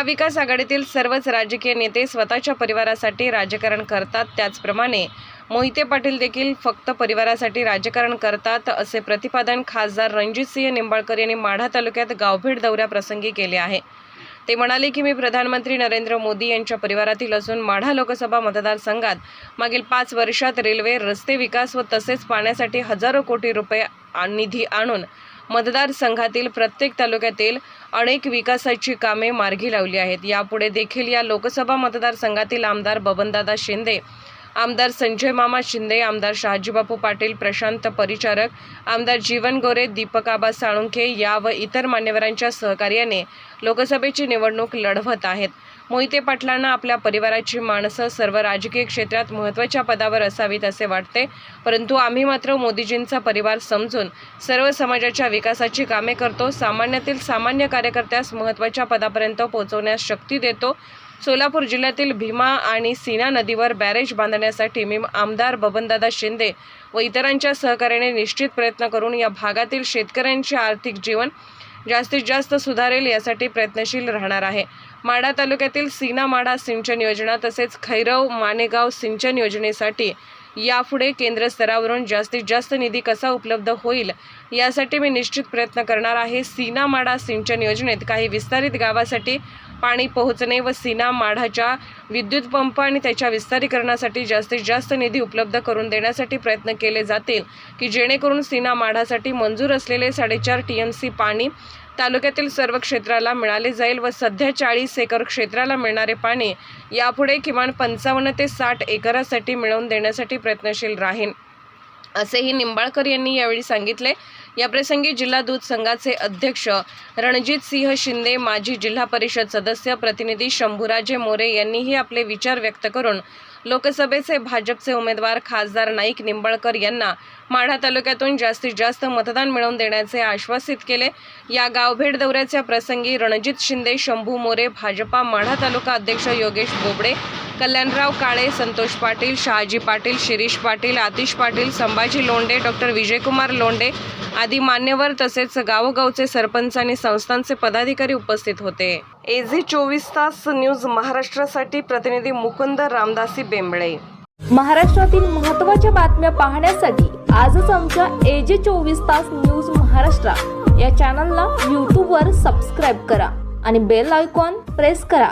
महाविकास आघाडीतील सर्वच राजकीय नेते स्वतःच्या परिवारासाठी राजकारण करतात. त्याचप्रमाणे मोहिते पाटील देखील फक्त परिवारासाठी राजकारण करतात असे प्रतिपादन खासदार रणजितसिंह निंबाळकर यांनी माढा तालुक्यात गावभेट दौऱ्याप्रसंगी केले आहे. ते म्हणाले की मी प्रधानमंत्री नरेंद्र मोदी यांच्या परिवारातील असून माढा लोकसभा मतदारसंघात मागील पाच वर्षात रेल्वे रस्ते विकास व तसेच पाण्यासाठी हजारो कोटी रुपये निधी आणून मतदारसंघातील प्रत्येक तालुक्यातील अनेक विकासाची कामे मार्गी लावली आहेत. यापुढे देखील या लोकसभा मतदारसंघातील आमदार बबनदादा शिंदे आमदार संजय मामा शिंदे आमदार शहाजीबापू पाटील प्रशांत परिचारक आमदार जीवन गोरे दीपक आबा साळुंखे या व इतर मान्यवरांच्या सहकार्याने लोकसभेची निवडणूक लढवत आहेत. मोहिते पाटलांना आपल्या परिवाराची माणसं सर्व राजकीय क्षेत्रात महत्त्वाच्या पदावर असावीत असे वाटते परंतु आम्ही मात्र मोदीजींचा परिवार समजून सर्व समाजाच्या विकासाची कामे करतो सामान्यातील सामान्य कार्यकर्त्यास महत्त्वाच्या पदापर्यंत पोहोचवण्यास शक्ती देतो सोलापूर जिल्ह्यातील भीमा आणि सीना नदीवर बॅरेज बांधण्यासाठी मी आमदार बबनदादा शिंदे व इतरांच्या सहकार्याने निश्चित प्रयत्न करून या भागातील शेतकऱ्यांचे आर्थिक जीवन जास्तीत जास्त सुधारेल यासाठी प्रयत्नशील राहणार आहे. माढा तालुक्यातील सीना माढा सिंचन योजना तसेच खैरव मानेगाव सिंचन योजनेसाठी यापुढे केंद्र स्तरावरून जास्तीत जास्त निधी कसा उपलब्ध होईल यासाठी मी निश्चित प्रयत्न करणार आहे. सीनामाढा सिंचन योजनेत काही विस्तारित गावासाठी पाणी पोहोचणे व सीना माढाच्या विद्युत पंप आणि त्याच्या विस्तारीकरणासाठी जास्तीत जास्त निधी उपलब्ध करून देण्यासाठी प्रयत्न केले जातील की जेणेकरून सीना माढासाठी मंजूर असलेले साडेचार टी एम सी पाणी तालुक्यातील सर्व क्षेत्राला मिळाले जाईल व सध्या चाळीस एकर क्षेत्राला मिळणारे पाणी यापुढे किमान पंचावन्न ते साठ एकरासाठी मिळवून देण्यासाठी प्रयत्नशील राहीन. असेही निंबाळकर यांनी यावेळी सांगितले. याप्रसंगी जिल्हा दूध संघाचे अध्यक्ष रणजित सिंह शिंदे माजी जिल्हा परिषद सदस्य प्रतिनिधी शंभूराजे मोरे यांनीही आपले विचार व्यक्त करून लोकसभेचे भाजपचे उमेदवार खासदार नाईक निंबळकर यांना माढा तालुक्यातून जास्तीत जास्त मतदान मिळवून देण्याचे आश्वासित केले. या गावभेट दौऱ्याच्या प्रसंगी रणजित शिंदे शंभू मोरे भाजपा माढा तालुका अध्यक्ष योगेश बोबडे कल्याणराव काळे संतोष पाटील शहाजी पाटील शिरीष पाटील आतिश पाटील संभाजी लोंढे डॉक्टर विजयकुमार लोंढे आदी मान्यवर तसेच गावोगावचे सरपंच आणि संस्थांचे पदाधिकारी उपस्थित होते. एझी चोवीस तास न्यूज महाराष्ट्रासाठी प्रतिनिधी मुकुंद रामदासी बेंबळे. महाराष्ट्रातील महत्त्वाच्या बातम्या पाहण्यासाठी आजच आमच्या एजे चोवीस तास न्यूज महाराष्ट्र या चॅनलला यूट्यूबवर सबस्क्राईब करा आणि बेल आयकॉन प्रेस करा.